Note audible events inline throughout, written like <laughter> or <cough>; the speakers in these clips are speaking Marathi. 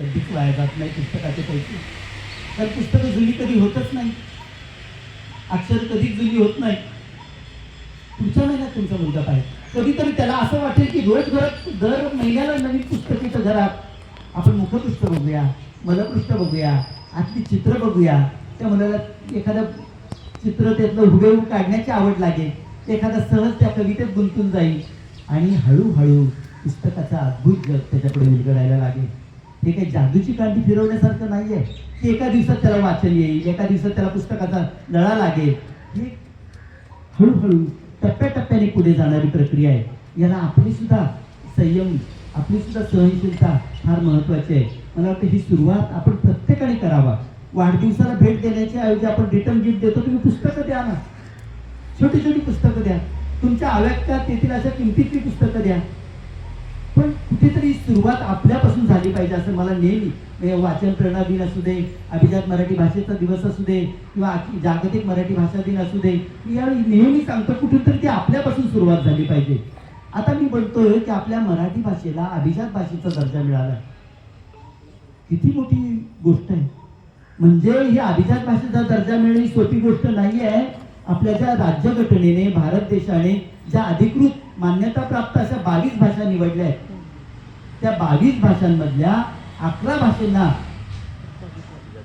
कधीच वाया जात नाही पुस्तकाचे पैसे. तर पुस्तकं जुनी कधी होतच नाही. अक्षर कधीच जुनी होत नाही. पुढच्या महिन्यात तुमचा मुलगा पाहिजे. कधीतरी त्याला असं वाटेल की रोज घरात दर महिन्याला नवीन पुस्तक येतं घरात. आपण मुखपृष्ठ बघूया मलपृष्ठ बघूया आतली चित्र बघूया. त्या मुलाला एखादं चित्र त्यातलं हुबेहूब काढण्याची आवड लागेल. एखादा सहज त्या कवितेत गुंतून जाईल. आणि हळूहळू पुस्तकाचा अद्भुत जग त्याच्याकडे उलगडायला लागेल. हे काही जादूची कांडी फिरवण्यासारखं नाहीये. की एका दिवसात त्याला वाचन येईल एका दिवसात त्याला पुस्तकाचा लळा लागेल. हे हळूहळू टप्प्याटप्प्याने पुढे जाणारी प्रक्रिया आहे. याला आपली सुद्धा संयम आपली सुद्धा सहनशीलता फार महत्वाची आहे. मला वाटतं ही सुरुवात आपण प्रत्येकाने करावा. वाढदिवसाला भेट देण्याच्या ऐवजी आपण रिटर्न गिफ्ट देतो तुम्ही पुस्तकं द्या ना. छोटी छोटी पुस्तकं द्या. तुमच्या आव्याक्यात येथील अशा किमतीतली पुस्तकं द्या. पण कुठेतरी सुरुवात आपल्यापासून झाली पाहिजे असं मला नेहमी. म्हणजे वाचन प्रेरणा दिन असू दे अभिजात मराठी भाषेचा दिवस असू दे किंवा जागतिक मराठी भाषा दिन असू दे मी यावेळी नेहमी सांगतो कुठेतरी ती आपल्यापासून सुरुवात झाली पाहिजे. आता मी म्हणतोय की आपल्या मराठी भाषेला अभिजात भाषेचा दर्जा मिळाला. किती मोठी गोष्ट आहे. म्हणजे ही अभिजात भाषेचा दर्जा मिळणे ही सोपी गोष्ट नाही आहे आपल्या ज्या राज्यघटनेने भारत देशाने ज्या अधिकृत मान्यता प्राप्त अशा बावीस भाषा निवडल्या आहेत त्या बावीस भाषांमधल्या अकरा भाषांना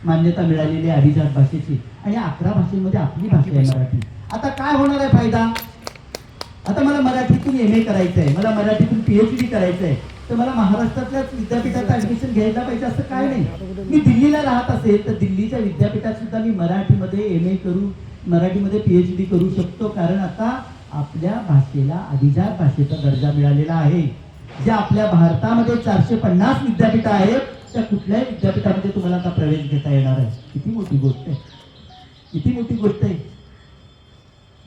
मान्यता मिळालेली आहे अभिजात भाषेची. आणि अकरा भाषेमध्ये आपली भाषा आहे मराठी. आता काय होणार आहे फायदा? आता मला मराठीतून एम ए करायचं आहे. मला मराठीतून पीएच डी करायचं आहे. तर मला महाराष्ट्रातल्याच विद्यापीठात ऍडमिशन घ्यायला पाहिजे असं काय नाही. मी दिल्लीला राहत असेल तर दिल्लीच्या विद्यापीठात सुद्धा मी मराठीमध्ये एम ए करू मराठीमध्ये पीएच डी करू शकतो. कारण आता आपल्या भाषेला अभिजात भाषेचा दर्जा मिळालेला आहे. जे आपल्या भारतामध्ये चारशे पन्नास विद्यापीठ आहेत त्या कुठल्याही विद्यापीठामध्ये तुम्हाला आता प्रवेश घेता येणार आहे. किती मोठी गोष्ट आहे. किती मोठी गोष्ट आहे.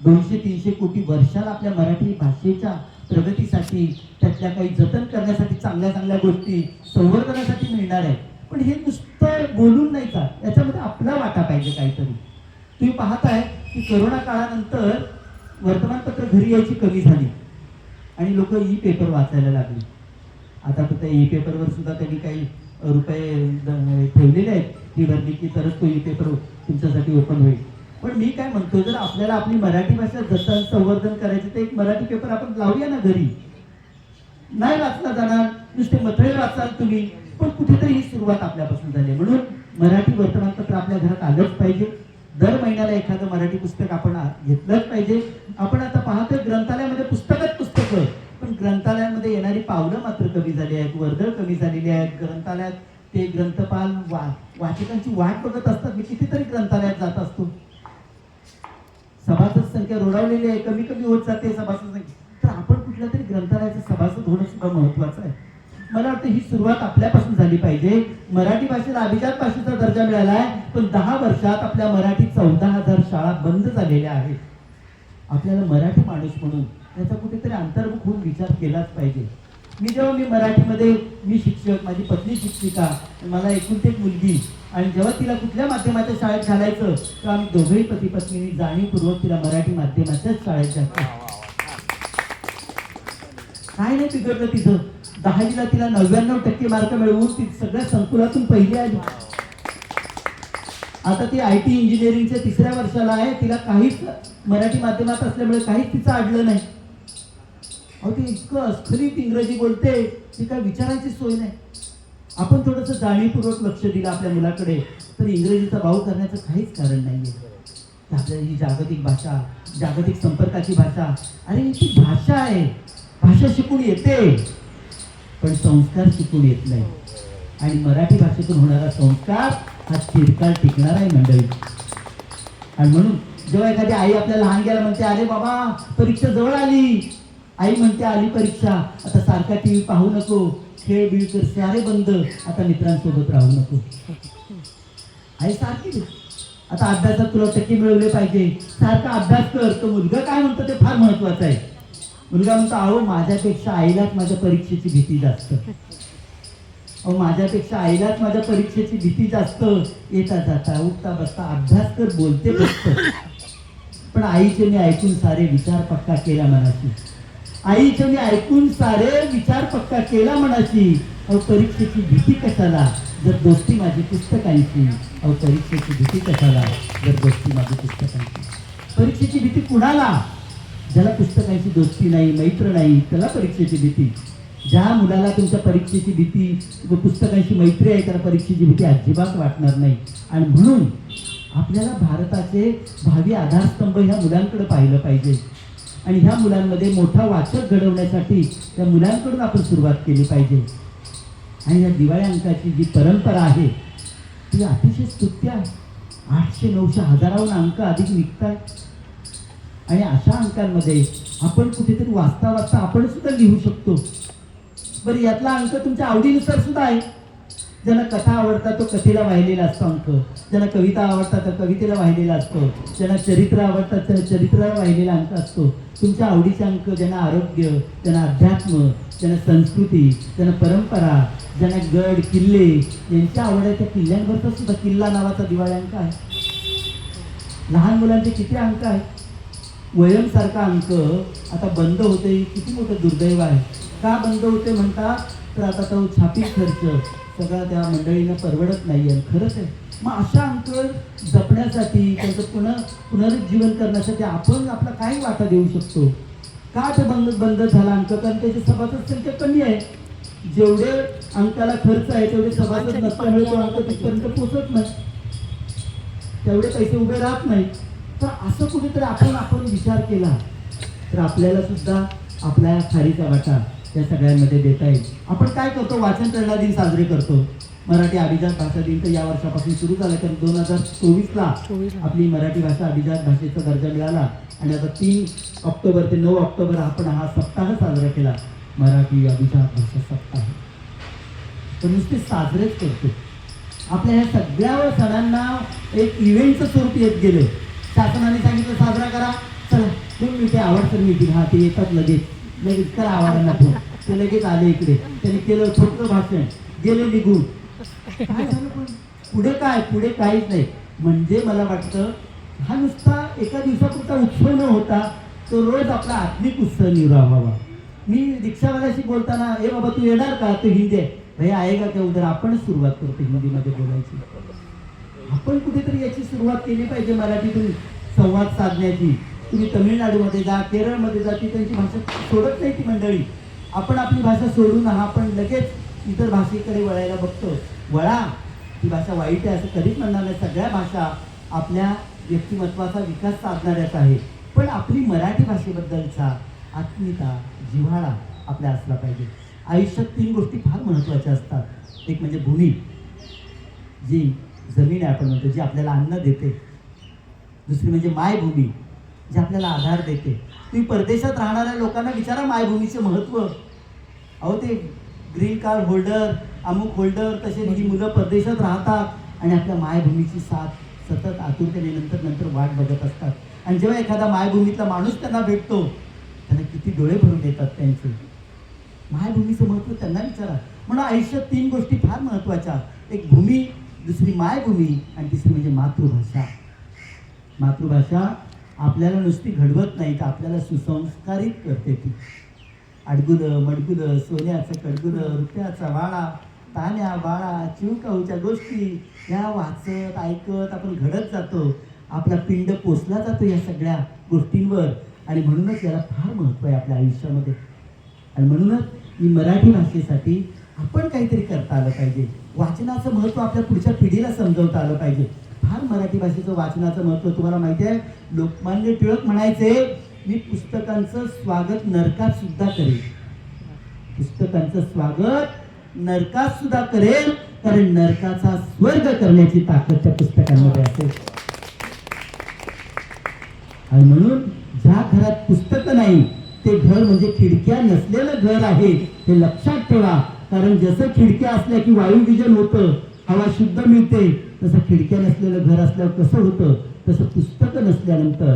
दोनशे तीनशे कोटी वर्षाला आपल्या मराठी भाषेच्या प्रगतीसाठी त्यातल्या काही जतन करण्यासाठी चांगल्या चांगल्या गोष्टी संवर्धनासाठी मिळणार आहे पण हे नुसतं बोलून नाही का याच्यामध्ये आपला वाटा पाहिजे काहीतरी. तुम्ही पाहताय की करोना काळानंतर वर्तमानपत्र घरी यायची कमी झाली. आणि लोक ई पेपर वाचायला लागले. आता तर त्या ई पेपरवर सुद्धा त्यांनी काही रुपये ठेवलेले आहेत. ती भरली की तरच तो ई पेपर तुमच्यासाठी ओपन होईल. पण मी काय म्हणतो जर आपल्याला आपली मराठी भाषा जसं संवर्धन करायचं तर एक मराठी पेपर आपण लावूया ना घरी. नाही वाचला जाणार नुसते मथळे वाचाल तुम्ही. पण कुठेतरी ही सुरुवात आपल्यापासून झाली म्हणून मराठी वर्तमानपत्र आपल्या घरात आलंच पाहिजे. दर महिन्याला एखादं मराठी पुस्तक आपण घेतलंच पाहिजे. आपण आता पाहतोय ग्रंथालयामध्ये पुस्तकच पुस्तकं पण ग्रंथालयामध्ये येणारी पावलं मात्र कमी झाली आहेत वर्दळ कमी झालेली आहेत. ग्रंथालयात ते ग्रंथपाल वा वाचकांची वाट बघत असतात. मी कितीतरी ग्रंथालयात जात असतो. सभासद संख्या रोडावलेली आहे. कमी कमी होत जाते सभासद संख्या. तर आपण कुठल्या तरी ग्रंथालयाचं सभासद होणं सुद्धा महत्वाचं आहे. मला वाटतं ही सुरुवात आपल्यापासून झाली पाहिजे. मराठी भाषेला अभिजात भाषेचा दर्जा मिळाला आहे पण दहा वर्षात आपल्या मराठी चौदा हजार शाळा बंद झालेल्या आहेत. आपल्याला मराठी माणूस म्हणून त्याचा कुठेतरी अंतर्मुख होऊन विचार केलाच पाहिजे. मी जेव्हा मी मराठीमध्ये मी शिक्षक माझी पत्नी शिक्षिका मला एकूण एक मुलगी आणि जेव्हा तिला कुठल्या माध्यमाच्या शाळेत घालायचं तेव्हा आम्ही दोघेही पती पत्नीने जाणीवपूर्वक तिला मराठी माध्यमाच्याच शाळेत घातलं. काय नाही बिघडलं तिथं दहावीला तिला नव्याण्णव टक्के मार्क मिळवून ती सगळ्या संकुलातून पहिली आली. आता ती आय टी इंजिनिअरिंगच्या तिसऱ्या वर्षाला आहे. तिला काहीच मराठी माध्यमात असल्यामुळे काहीच तिचं अडलं नाही. अहो ती इतकं अस्खलित इंग्रजी बोलते ती काय विचारायची सोय नाही. आपण थोडंसं जाणीवपूर्वक लक्ष दिलं आपल्या मुलाकडे तर इंग्रजीचा भाव करण्याचं काहीच कारण नाहीये. आहे आपल्या ही जागतिक भाषा जागतिक संपर्काची भाषा अरे ती भाषा आहे. भाषा शिकून येते. पण संस्कार शिकून येत नाही. आणि मराठी भाषेतून होणारा संस्कार हा चिरकाळ टिकणार आहे मंडळी. आणि म्हणून जेव्हा एखादी आई आपल्या लहान गेला म्हणते अरे बाबा परीक्षा जवळ आली. आई म्हणते आली परीक्षा आता सारखा टीव्ही पाहू नको खेळ बिळ कर सारे बंद आता मित्रांसोबत राहू नको. आई सारखी आता अभ्यासात तुला टक्के मिळवले पाहिजे. सारखा अभ्यास कर. तो मुलगा काय म्हणतो ते फार महत्वाचं आहे. मुलगा म्हणतो अहो माझ्यापेक्षा आईलाच माझ्या परीक्षेची भीती जास्त. अहो माझ्यापेक्षा आईलाच माझ्या परीक्षेची भीती जास्त. येता जाता उठता बसता अभ्यास कर बोलते बसत. पण आईचे मी ऐकून सारे विचार पक्का केला मनाची आईचे मी ऐकून सारे विचार पक्का केला मनाची अहो परीक्षेची भीती कशाला? जर दोस्ती माझी पुस्तकांची. अहो परीक्षेची भीती कशाला? जर दोस्ती माझी पुस्तकांची. परीक्षेची भीती कुणाला? ज्याला पुस्तकांची दोस्ती नाही मैत्र नाही त्याला परीक्षेची भीती. ज्या मुलाला तुमच्या परीक्षेची भीती व पुस्तकांची मैत्री आहे त्याला परीक्षेची भीती अजिबात वाटणार नाही. आणि म्हणून आपल्याला भारताचे भावी आधारस्तंभ ह्या मुलांकडे पाहिलं पाहिजे. आणि ह्या मुलांमध्ये मोठा वाचक घडवण्यासाठी त्या मुलांकडून आपण सुरुवात केली पाहिजे. आणि या दिवाळी अंकाची जी परंपरा आहे ती अतिशय स्तुत्य आहे. आठशे नऊशे हजाराहून अंक अधिक निघतात आणि अशा अंकांमध्ये आपण कुठेतरी वाचता वाचता आपण सुद्धा लिहू शकतो. बरं यातला अंक तुमच्या आवडीनुसार सुद्धा आहे. ज्यांना कथा आवडतात तो कथेला वाहिलेला असतो अंक ज्याला कविता आवडतात तर कवितेला वाहिलेला असतो. ज्यांना चरित्र आवडतात त्याला चरित्राला वाहिलेला अंक असतो. तुमच्या आवडीचे अंक ज्यांना आरोग्य ज्यांना अध्यात्म ज्यांना संस्कृती ज्यांना परंपरा ज्यांना गड किल्ले यांच्या आवड आहे त्या किल्ल्यांवरचा सुद्धा किल्ला नावाचा दिवाळी अंक आहे. लहान मुलांचे किती अंक आहेत? वयमसारखा अंक आता बंद होते किती मोठं दुर्दैव आहे. का बंद होते म्हणता? तर आता तो छापी खर्च सगळा त्या मंडळींना परवडत नाही आहे. खरंच आहे. मग अशा अंक जपण्यासाठी त्यांचं पुन्हा पुनरुज्जीवन करण्यासाठी आपण आपला काय वाटा देऊ शकतो. का ते बंद बंद झाला अंक? कारण त्याची सभासद संख्या कमी आहे. जेवढे अंकाला खर्च आहे तेवढे सभासद नसल्यामुळे तो अंक तिथपर्यंत पोचत नाही. तेवढे पैसे उभे राहत नाही. तर असं कुठेतरी आपण आपण विचार केला. तर आपल्याला सुद्धा आपल्या खारीचा वाटा त्या सगळ्यांमध्ये देता येईल. आपण काय करतो? वाचन प्रेरणा दिन साजरे करतो. मराठी अभिजात भाषा दिन तर या वर्षापासून सुरू झाला. कारण दोन हजार चोवीसला आपली मराठी भाषा अभिजात भाषेचा दर्जा मिळाला. आणि आता तीन ऑक्टोबर ते नऊ ऑक्टोबर आपण हा सप्ताह साजरा केला. मराठी अभिजात भाषा सप्ताह. तर नुसते साजरेच करतो. आपल्या ह्या सगळ्या सणांना एक इव्हेंटचं स्वरूप येत गेले. शासनाने सांगितलं साजरा करा. चला दोन मिनिटे आवड तर मिळतील. हा ते येतात लगेच. लगेच करा आवाजांना फोन ते. लगेच आले इकडे. त्यांनी केलं छोटं भाषण. गेले निघून. काय झालं पण? पुढे काय? पुढे काहीच नाही. म्हणजे मला वाटतं हा नुसता एका दिवसापुरता उत्सव न होता तो रोज आपला आत्मिक उत्सव निवडावा. मी रिक्षावाल्याशी बोलताना हे बाबा तू येणार का? तू हिंदी आहे. भैया आहे का त्या उदर आपण सुरुवात करतो हिंदीमध्ये बोलायची. आपण कुठेतरी याची सुरुवात केली पाहिजे मराठीतून संवाद साधण्याची. तुम्ही तमिळनाडूमध्ये जा केरळमध्ये जा ती त्यांची भाषा सोडत नाही ती मंडळी. आपण आपली भाषा सोडून हा आपण लगेच इतर भाषेकडे वळायला बघतो. वळा ती भाषा वाईट आहे असं कधीच म्हणणार नाही. सगळ्या भाषा आपल्या व्यक्तिमत्वाचा विकास साधणाऱ्याच आहे पण आपली मराठी भाषेबद्दलचा आत्मीयता जिव्हाळा आपल्या असला पाहिजे. आयुष्यात तीन गोष्टी फार महत्त्वाच्या असतात. एक म्हणजे भूमी जी जमीन आहे आपण म्हणतो जी आपल्याला अन्न देते. दुसरी म्हणजे मायभूमी जे आपल्याला आधार देते. तुम्ही परदेशात राहणाऱ्या लोकांना विचारा मायभूमीचं महत्त्व अहो ते ग्रीन कार्ड होल्डर अमुक होल्डर तसे ही मुलं परदेशात राहतात आणि आपल्या मायभूमीची साथ सतत आतुरतेने नंतर नंतर वाट बघत असतात. आणि जेव्हा एखादा मायभूमीतला माणूस त्यांना भेटतो त्यांना किती डोळे भरून येतात त्यांचे. मायभूमीचं महत्त्व त्यांना विचारा. म्हणून आयुष्यात तीन गोष्टी फार महत्त्वाच्या एक भूमी दुसरी मायभूमी आणि तिसरी म्हणजे मातृभाषा. मातृभाषा आपल्याला नुसती घडवत नाही तर आपल्याला सुसंस्कारित करते ती. अडगुलं मडगुलं सोन्याचं कडगुलं रुपयाचा वाडा तान्या बाळा चिवकाऊच्या गोष्टी ह्या वाचत ऐकत आपण घडत जातो. आपला पिंड पोचला जातो या सगळ्या गोष्टींवर. आणि म्हणूनच याला फार महत्त्व आहे आपल्या आयुष्यामध्ये. आणि म्हणूनच ही मराठी भाषेसाठी आपण काहीतरी करता आलं पाहिजे. वाचनाचं महत्त्व आपल्या पुढच्या पिढीला समजवता आलं पाहिजे. फार मराठी भाषेचं वाचनाचं महत्त्व तुम्हाला माहिती आहे. लोकमान्य टिळक म्हणायचे मी पुस्तकांचं स्वागत नरकात सुद्धा करेन पुस्तकांचं स्वागत नरकात सुद्धा करेल कारण नरकाचा स्वर्ग करण्याची ताकद त्या पुस्तकांमध्ये असेल आणि म्हणून ज्या घरात पुस्तकं नाही ते घर म्हणजे खिडक्या नसलेलं घर आहे हे लक्षात ठेवा. कारण जसं खिडक्या असल्या की वायुविजन होतं हवा शुद्ध मिळते. तसं खिडक्या नसलेलं घर असल्यावर कसं होतं? तसं पुस्तकं नसल्यानंतर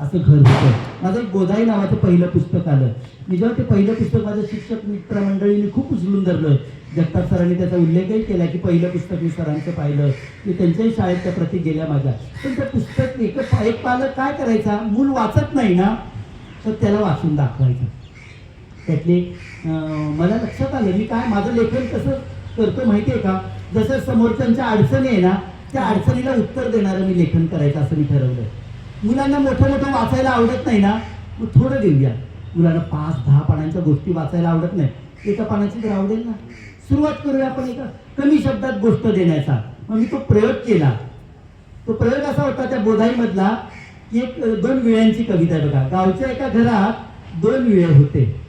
असं घर होतं. माझं एक गोदाई नावाचं पहिलं पुस्तक आलं. मी जेव्हा ते पहिलं पुस्तक माझ्या शिक्षक मित्रमंडळींनी खूप उचलून धरलं. जगताप सरांनी त्याचा उल्लेखही केला की पहिलं पुस्तक मी सरांचं पाहिलं. की त्यांच्याही शाळेत त्या प्रती गेल्या माझ्या. पण त्या पुस्तक एक एक पालक काय करायचा? मूल वाचत नाही ना? तर त्याला वाचून दाखवायचं. त्यातले मला लक्षात आलं मी काय माझं लेखन कसं करतो माहिती आहे का? जसं समोरच्यांच्या अडचणी आहे ना त्या अडचणीला उत्तर देणारं मी लेखन करायचं असं मी ठरवलं मुलांना मोठं मोठं वाचायला आवडत नाही ना मग थोडं देऊया. मुलांना पाच दहा पानांच्या गोष्टी वाचायला आवडत नाही. एका पानाची तर आवडेल ना. सुरुवात करूया आपण एका कमी शब्दात गोष्ट देण्याचा. मग मी तो प्रयोग केला. तो प्रयोग असा होता त्या बोधाईमधला की एक दोन विळ्यांची कविता आहे बघा. गावच्या एका घरात दोन विळे होते.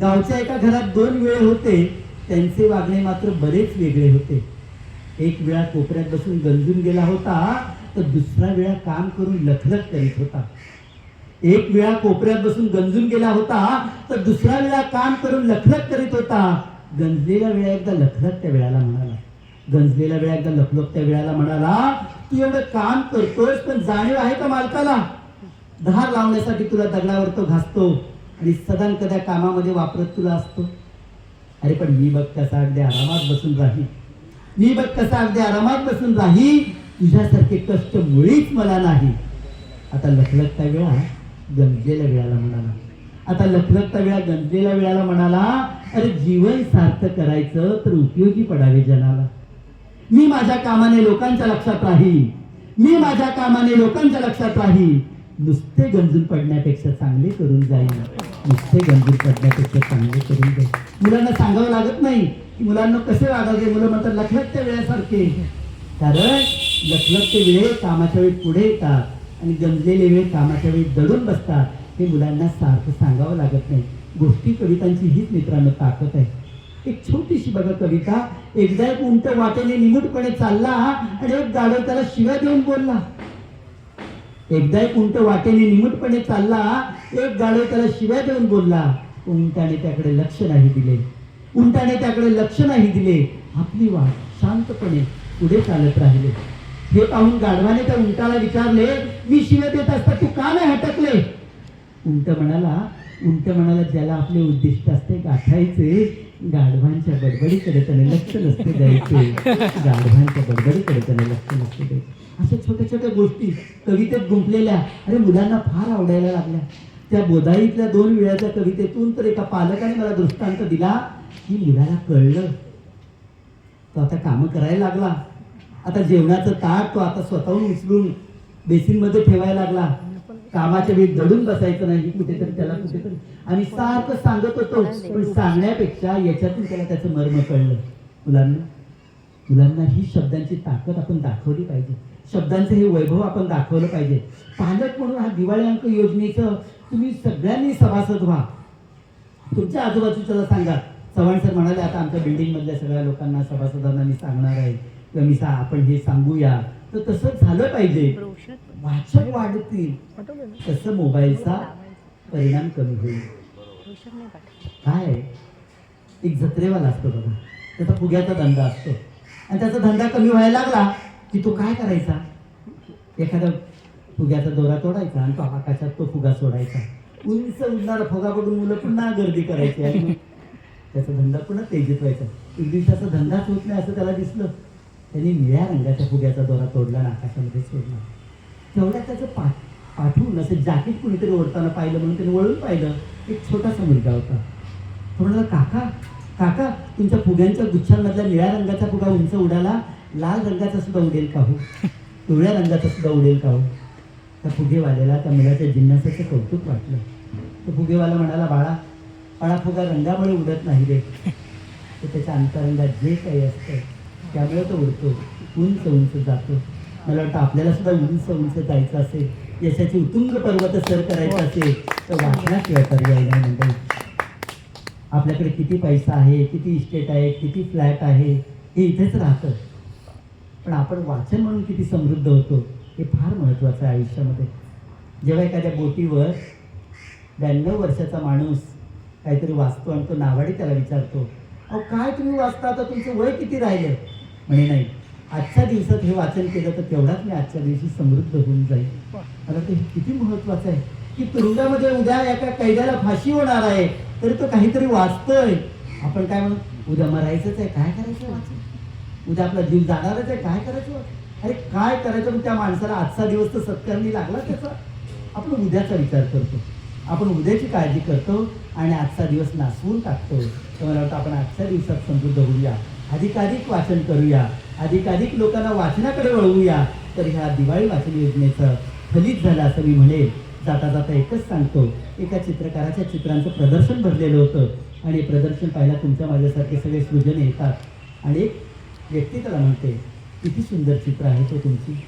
गावच्या एका घरात दोन विळे होते. त्यांचे वागणे मात्र बरेच वेगळे होते. एक वेळा कोपऱ्यात बसून गंजून गेला होता तर दुसरा वेळा काम करून लखलख करीत होता. एक वेळा कोपऱ्यात बसून गंजून गेला होता तर दुसरा वेळा काम करून लखलख करीत होता. गंजलेला वेळा एकदा लखलख त्या वेळाला म्हणाला. गंजलेला वेळा एकदा लखलख त्या वेळाला म्हणाला तू एवढं काम करतोय पण जाणीव आहे का मालकाला? धार लावण्यासाठी तुला दगडावर तो घासतो आणि सदान कदा कामामध्ये वापरत तुला असतो. अरे पण मी बघ त्याचा अगदी आरामात बसून राही मी बघ कसा अगदी आरामात बसून राही तुझ्यासारखे कष्ट मुळीच मला नाही. आता लखलखता वेळा गंजलेल्या वेळाला म्हणाला. आता लखलखता वेळा गंजलेल्या वेळाला म्हणाला अरे जीवन सार्थ करायचं तर उपयोगी पडावे जनाला. मी माझ्या कामाने लोकांच्या लक्षात राहील मी माझ्या कामाने लोकांच्या लक्षात राहील नुसते गंजून पडण्यापेक्षा चांगले करून जाईल नुसते गंजून पडण्यापेक्षा चांगले करून जाईल मुलांना सांगावं लागत नाही. मुलांना कसे वागायचे मुलं म्हणतात लखलखत्या वेळेसारखे. कारण लखलखते वेळ कामाच्या वेळी पुढे येतात आणि गमलेले वेळ कामाच्या वेळी दडून बसतात. हे मुलांना सारखं सांगावं लागत नाही. गोष्टी कवितांची हीच मित्रांनो ताकद आहे. एक छोटीशी बघा कविता. एकदा एक उंट वाटेने निमूटपणे चालला आणि एक गाढव त्याला शिव्या देऊन बोलला. एकदा एक उंट वाटेने निमूटपणे चालला एक गाढव त्याला शिव्या देऊन बोलला. उंटाने त्याकडे लक्ष नाही दिले. उंटाने त्याकडे लक्ष नाही दिले. आपली वाट शांतपणे पुढे चालत राहिले. हे पाहून गाढवाने त्या उंटाला विचारले मी शिव्या देत असता तू का नाही हटकले? उंट म्हणाला उंट म्हणाला ज्याला आपले उद्दिष्ट असते गाठायचे गाढवांच्या बडबडीकडे त्याने लक्ष नसते द्यायचे. गाढवांच्या बडबडीकडे त्याने लक्ष नसते द्यायचे. अशा छोट्या छोट्या गोष्टी कवितेत गुंतलेल्या अरे मुलांना फार आवडायला लागल्या. त्या बोधाईतल्या दोन वेळाच्या कवितेतून तर एका पालकाने मला दृष्टांत दिला की मुलाला कळलं. तो आता कामं करायला लागला. आता जेवणाचं ताट तो आता स्वतःहून उचलून बेसिनमध्ये ठेवायला लागला. कामाच्या वेळी दडून बसायचं नाही कुठेतरी त्याला कुठेतरी. आणि सारखं सांगत होतो पण सांगण्यापेक्षा याच्यातून त्याला त्याचं मर्म कळलं. मुलांना मुलांना ही शब्दांची ताकद आपण दाखवली पाहिजे. शब्दांचं हे वैभव आपण दाखवलं पाहिजे. पालक म्हणून हा दिवाळी अंक योजनेचं तुम्ही सगळ्यांनी सभासद व्हा. तुमच्या आजूबाजूच्याला सांगा. चव्हाण सर म्हणाले आता आमच्या बिल्डिंग मधल्या सगळ्या लोकांना सभासदांना मी सांगणार आहे. किंवा मी सा आपण हे सांगूया. तर तसं झालं पाहिजे. वाचक वाढतील. तसं मोबाईलचा परिणाम कमी होईल. काय? एक जत्रेवाला असतो बघा. त्याचा फुग्याचा धंदा असतो. आणि त्याचा धंदा कमी व्हायला लागला की तो काय करायचा? एखादा फुग्याचा दोरा तोडायचा आणि तो आकाशात तो फुगा सोडायचा. उंच उडणारा फुगा बघून मुलं पुन्हा गर्दी करायची. त्याचा धंदा पुन्हा तेजीत व्हायचा. एक दिवसाचा धंदाच होत नाही असं त्याला दिसलं. त्यांनी निळ्या रंगाच्या फुग्याचा दोरा तोडला आणि आकाशामध्ये सोडला. तेवढ्या त्याचं पाठ पाठवून असं जॅकेट कुणीतरी ओढताना पाहिलं म्हणून त्याने वळून पाहिलं. एक छोटासा मुलगा होता. तो म्हणाला काका काका तुमच्या फुग्यांच्या गुच्छांमधला निळ्या रंगाचा फुगा उंच उडाला. लाल रंगाचा सुद्धा उडेल का हो? पिवळ्या रंगाचा सुद्धा उडेल का हो? त्या फुगेवाल्याला त्या मुलाच्या जिन्नासाचं कौतुक वाटलं. तो फुगेवाला म्हणाला बाळा बाळा फुगा रंगामुळे उडत नाही रे. <laughs> तर त्याच्या अंतरंगात जे काही असतं त्यामुळे तो उडतो. उंच उंच जातो. मला वाटतं आपल्याला सुद्धा उंच उंच जायचं असेल यशाची उतुंग पर्वत सर करायचं असेल तर वाचनाशिवाय पर्याय नाही मंडळी. आपल्याकडे किती पैसा आहे किती इस्टेट आहे किती फ्लॅट आहे हे इथेच राहतं. पण आपण वाचन म्हणून किती समृद्ध होतो हे फार महत्त्वाचं आहे आयुष्यामध्ये. जेव्हा एखाद्या बोटीवर ब्याण्णव वर्षाचा माणूस काहीतरी वाचतो आणि तो नावाडी त्याला विचारतो अहो काय तुम्ही वाचता? आता तुमचं वय किती राहिलं? म्हणे नाही. आजच्या दिवसात हे वाचन केलं तर तेवढाच मी आजच्या दिवशी समृद्ध होऊन जाईल मला ते हे किती महत्वाचं आहे की तुरुंगामध्ये उद्या एका कैद्याला फाशी होणार आहे तरी तो काहीतरी वाचतोय. आपण काय म्हणू उद्या मरायचंच आहे काय करायचं वाचन? उद्या आपला जीव जाणारच आहे काय करायचं अरे काय करायचं? पण त्या माणसाला आजचा दिवस तर सत्कारणी लागला त्याचा. आपण उद्याचा विचार करतो. आपण उद्याची काळजी करतो. आणि आजचा दिवस नासवून टाकतो तर मला वाटतं आपण आजच्या दिवसात समृद्ध होऊया. अधिकाधिक वाचन करूया. अधिकाधिक लोकांना वाचनाकडे वळवूया. तर ह्या दिवाळी वाचन योजनेचं फलित झालं असं मी म्हणेल जाता जाता एकच सांगतो. एका चित्रकाराच्या चित्रांचं प्रदर्शन भरलेलं होतं. आणि प्रदर्शन पाहायला तुमच्या माझ्यासारखे सगळे सृजन येतात. आणि एक व्यक्ती त्याला म्हणते किती सुंदर चित्र आहे तो तुमची.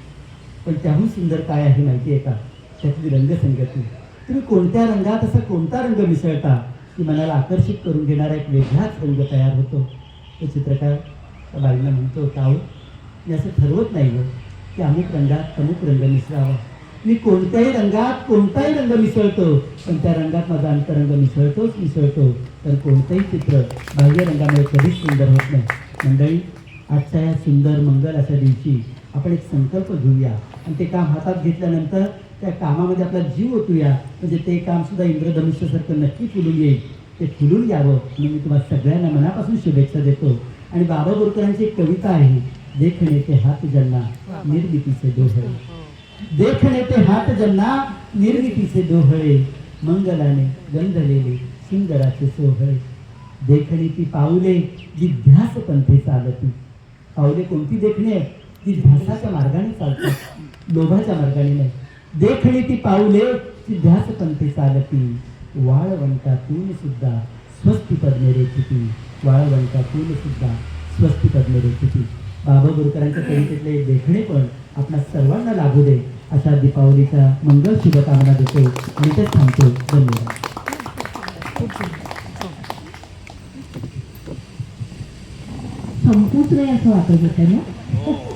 पण त्याहून सुंदर काय आहे माहिती आहे का? त्यातली रंगसंगती. तुम्ही कोणत्या रंगात असा कोणता रंग मिसळता की मनाला आकर्षित करून घेणारा एक वेगळाच रंग तयार होतो? तो चित्रकार त्या बाईंना म्हणतो का हो? मी असं ठरवत नाही गं की अमुक रंगात अमुक रंग मिसळावा. मी कोणत्याही रंगात कोणताही रंग मिसळतो पण त्या रंगात माझा अंतरंग मिसळतोच मिसळतो. तर कोणतंही चित्र बाह्य रंगामुळे कधीच सुंदर होत नाही. मंडळी आजच्या या सुंदर मंगल अशा दिवशी आपण एक संकल्प घेऊया. आणि ते काम हातात घेतल्यानंतर त्या कामामध्ये आपला जीव ओतूया. म्हणजे ते काम सुद्धा इंद्रधनुष्यासारखं नक्की फुलून येईल. ते फुलून यावं. म्हणून मी तुम्हाला सगळ्यांना मनापासून शुभेच्छा देतो. आणि बाबा बोरकरांची एक कविता आहे. देखणे ते हात जन्ना निर्मितीचे डोहळे. देखणे ते हात जन्ना निर्मितीचे डोहळे. मंगलाने गंधलेले सुंदराचे सोहळे. देखणी ती पाऊले जी ध्यास पंथे चालती. पाऊले कोणती देखणी आहे ती ध्यासाच्या मार्गाने चालतात. लोभाच्या मार्गाने नाही. देखणी ती पाऊले ती ध्यास पंथे चालती. वाळवंटातून सुद्धा स्वस्ती पद्मे रेखिती. वाळवंटातून सुद्धा स्वस्ती पद्मे रेखिती. बाबा बोरकरांच्या कवितेतले हे देखणे पण आपल्या सर्वांना लागू दे अशा दीपावलीच्या मंगल शुभकामना देतो. आणि तेच थांबतो धन्यवाद. संपूच नाही असं वाटत होतं ना?